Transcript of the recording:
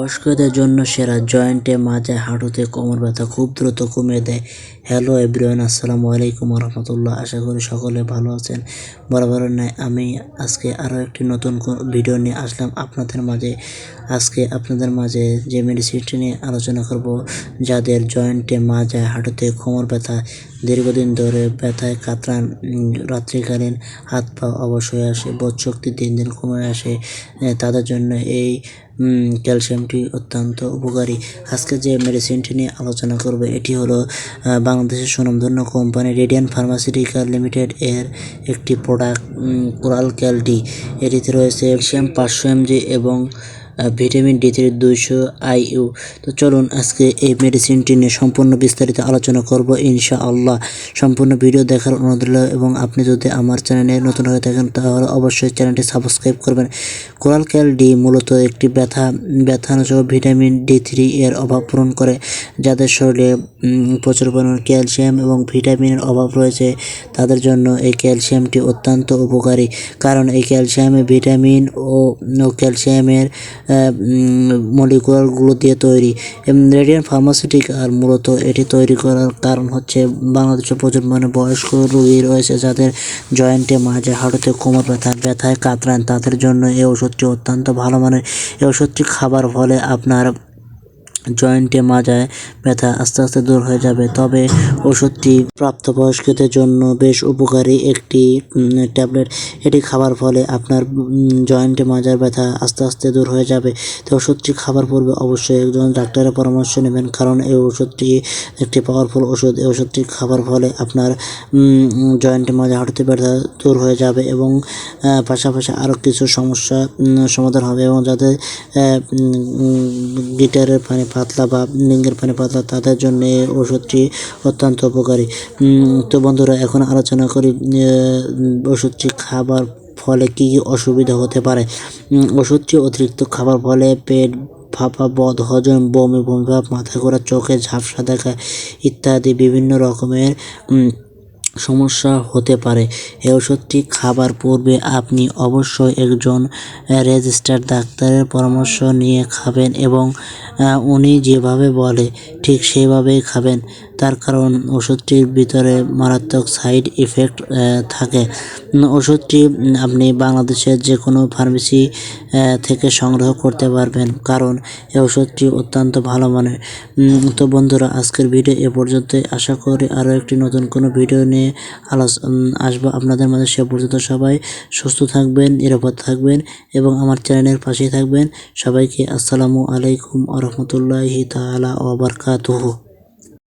বয়স্কদের জন্য সেরা জয়েন্টে মাজায় হাঁটুতে কোমর ব্যথা খুব দ্রুত কমিয়ে দেয়। হ্যালো এভরিওয়ান, আসসালামু আলাইকুম রহমতুল্লাহ আশা করি সকলে ভালো আছেন। বরাবরের ন্যায় আমি আজকে আরও একটি নতুন ভিডিও নিয়ে আসলাম আপনাদের মাঝে। আজকে আপনাদের মাঝে যে মেডিসিনটি নিয়ে আলোচনা করব, যাদের জয়েন্টে মাজায় হাঁটুতে কোমর ব্যথা দীর্ঘদিন ধরে ব্যথায় কাতরান রাত্রিকালীন হাত পা অবশ হয়ে আসে বোধশক্তি দিন দিন কমে আসে তাদের জন্য এই ক্যালসিয়ামটি অত্যন্ত উপকারী। আজকে যে মেডিসিনটি নিয়ে আলোচনা করবে, এটি হলো বাংলাদেশের সুনামধন্য কোম্পানি রেডিয়ান ফার্মাসিউটিক্যাল লিমিটেড এর একটি প্রোডাক্ট কোরাল ক্যালডি। এটিতে রয়েছে ক্যালসিয়াম পাঁচশো এমজি এবং ভিটামিন ডি থ্রি, দুইশো আইইউ। তো চলুন আজকে এই মেডিসিনটি নিয়ে সম্পূর্ণ বিস্তারিত আলোচনা করব ইনশা আল্লাহ সম্পূর্ণ ভিডিও দেখার অনুরোধ রইল এবং আপনি যদি আমার চ্যানেলে নতুন হয়ে থাকেন, তাহলে অবশ্যই চ্যানেলটি সাবস্ক্রাইব করবেন। কোরাল ক্যাল ডি মূলত একটি ব্যথা ব্যথানাশক ভিটামিন ডি থ্রি এর অভাব পূরণ করে, যাদের শরীরে প্রচুর পরিমাণে ক্যালসিয়াম এবং ভিটামিনের অভাব রয়েছে, তাদের জন্য এই ক্যালসিয়ামটি অত্যন্ত উপকারী। কারণ এই ক্যালসিয়ামে ভিটামিন ও ক্যালসিয়ামের মলিকুলারগুলো দিয়ে তৈরি। রেডিয়ান ফার্মাসিউটিক্যাল মূলত এটি তৈরি করার কারণ হচ্ছে বাংলাদেশে প্রচুর মানে বয়স্ক রোগী রয়েছে যাদের জয়েন্টে মাঝে হাঁটুতে কোমর ব্যথা, ব্যথায় কাতরান। তাদের জন্য এই ওষুধটি অত্যন্ত ভালো মানের। এই ওষুধটি খাবার ফলে আপনার জয়েন্টে মাজায় ব্যথা আস্তে আস্তে দূর হয়ে যাবে। তবে ওষুধটি প্রাপ্তবয়স্কদের জন্য বেশ উপকারী একটি ট্যাবলেট। এটি খাবার ফলে আপনার জয়েন্টে মাজার ব্যথা আস্তে আস্তে দূর হয়ে যাবে। তো ওষুধটি খাবার পূর্বে অবশ্যই একজন ডাক্তারের পরামর্শ নেবেন, কারণ এই ওষুধটি একটি পাওয়ারফুল ওষুধ। এই ওষুধটি খাবার ফলে আপনার জয়েন্টে মাজা হাঁটুতে ব্যথা দূর হয়ে যাবে এবং পাশাপাশি আরও কিছু সমস্যা সমাধান হবে এবং যাদের গিটারের পানি পাতলা বা লিঙ্গের পানি পাতলা, তাদের জন্য এই ওষুধটি অত্যন্ত উপকারী। তো বন্ধুরা, এখন আলোচনা করি ওষুধটি খাবার ফলে কী কী অসুবিধা হতে পারে? ওষুধটি অতিরিক্ত খাবার ফলে পেট ফাঁপা, বদ, হজম, বমি বমি ভাব, মাথা ঘোরা, চোখে ঝাপসা দেখা ইত্যাদি বিভিন্ন রকমের সমস্যা হতে পারে। এই ওষুধটি খাবার পূর্বে আপনি অবশ্যই একজন রেজিস্টার্ড ডাক্তারের পরামর্শ নিয়ে খাবেন এবং উনি যেভাবে বলে ঠিক সেভাবেই খাবেন। তার কারণ ওষুধটির ভিতরে মারাত্মক সাইড ইফেক্ট থাকে। ওষুধটি আপনি বাংলাদেশের যে কোনো ফার্মেসি থেকে সংগ্রহ করতে পারবেন। কারণ এই ওষুধটি অত্যন্ত ভালো মানের। তো বন্ধুরা, আজকের ভিডিও এ পর্যন্তই। আশা করি আরও একটি নতুন কোনো ভিডিও নিয়ে আলোচ আসব আপনাদের মাঝে। সে পর্যন্ত সবাই সুস্থ থাকবেন, নিরাপদ থাকবেন এবং আমার চ্যানেলের পাশেই থাকবেন। সবাইকে আসসালামু আলাইকুম আ রহমতুল্লাহি তাআলা ওয়া বারাকাতুহু।